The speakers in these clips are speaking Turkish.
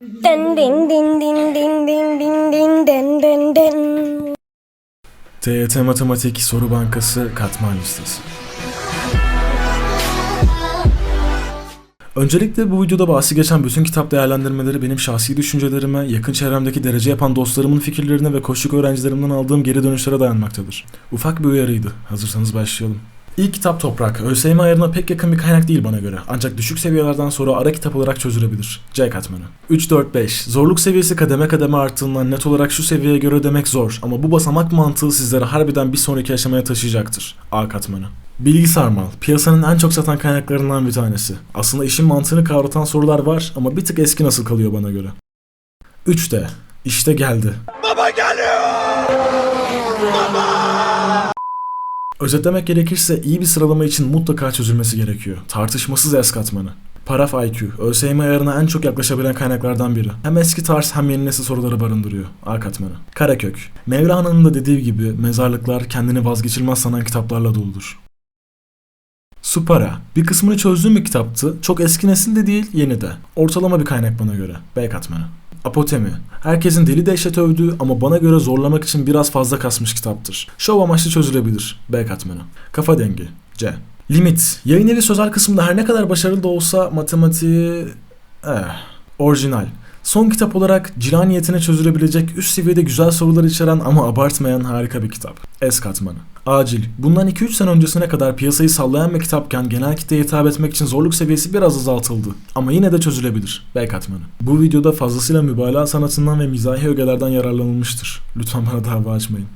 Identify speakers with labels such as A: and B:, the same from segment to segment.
A: Dın din din din din din din din din din din.
B: TYT Matematik Soru Bankası Katman Listesi Öncelikle bu videoda bahsi geçen bütün kitap değerlendirmeleri benim şahsi düşüncelerime, yakın çevremdeki derece yapan dostlarımın fikirlerine ve koşuk öğrencilerimden aldığım geri dönüşlere dayanmaktadır. Ufak bir uyarıydı. Hazırsanız başlayalım. İlk kitap Toprak, ÖSYM ayarına pek yakın bir kaynak değil bana göre. Ancak düşük seviyelerden sonra ara kitap olarak çözülebilir. C katmanı. 3-4-5. Zorluk seviyesi kademe kademe arttığından net olarak şu seviyeye göre demek zor ama bu basamak mantığı sizleri harbiden bir sonraki aşamaya taşıyacaktır. A katmanı. Bilgi sarmal, piyasanın en çok satan kaynaklarından bir tanesi. Aslında işin mantığını kavratan sorular var ama bir tık eski nasıl kalıyor bana göre. 3'te, işte geldi. Özetlemek gerekirse iyi bir sıralama için mutlaka çözülmesi gerekiyor. Tartışmasız S katmanı. Paraf IQ, ÖSYM ayarına en çok yaklaşabilen kaynaklardan biri. Hem eski tarz hem yeni nesil soruları barındırıyor. A katmanı. Karakök. Mevlana'nın da dediği gibi mezarlıklar kendini vazgeçilmez sanan kitaplarla doludur. Supara. Bir kısmını çözdüğüm bir kitaptı. Çok eski nesil de değil, yeni de. Ortalama bir kaynak bana göre. B katmanı. Apotemi. Herkesin deli dehşet övdüğü ama bana göre zorlamak için biraz fazla kasmış kitaptır. Şov amaçlı çözülebilir. B katmanı. Kafa dengi. C. Limit. Yayın evi sözel kısmında her ne kadar başarılı da olsa matematiği... Eh. Orijinal. Son kitap olarak cila niyetine çözülebilecek üst seviyede güzel sorular içeren ama abartmayan harika bir kitap. S katmanı. Acil. Bundan 2-3 sene öncesine kadar piyasayı sallayan bir kitapken genel kitleye hitap etmek için zorluk seviyesi biraz azaltıldı. Ama yine de çözülebilir. B katmanı. Bu videoda fazlasıyla mübalağa sanatından ve mizahi ögelerden yararlanılmıştır. Lütfen bana dava açmayın.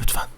B: Lütfen.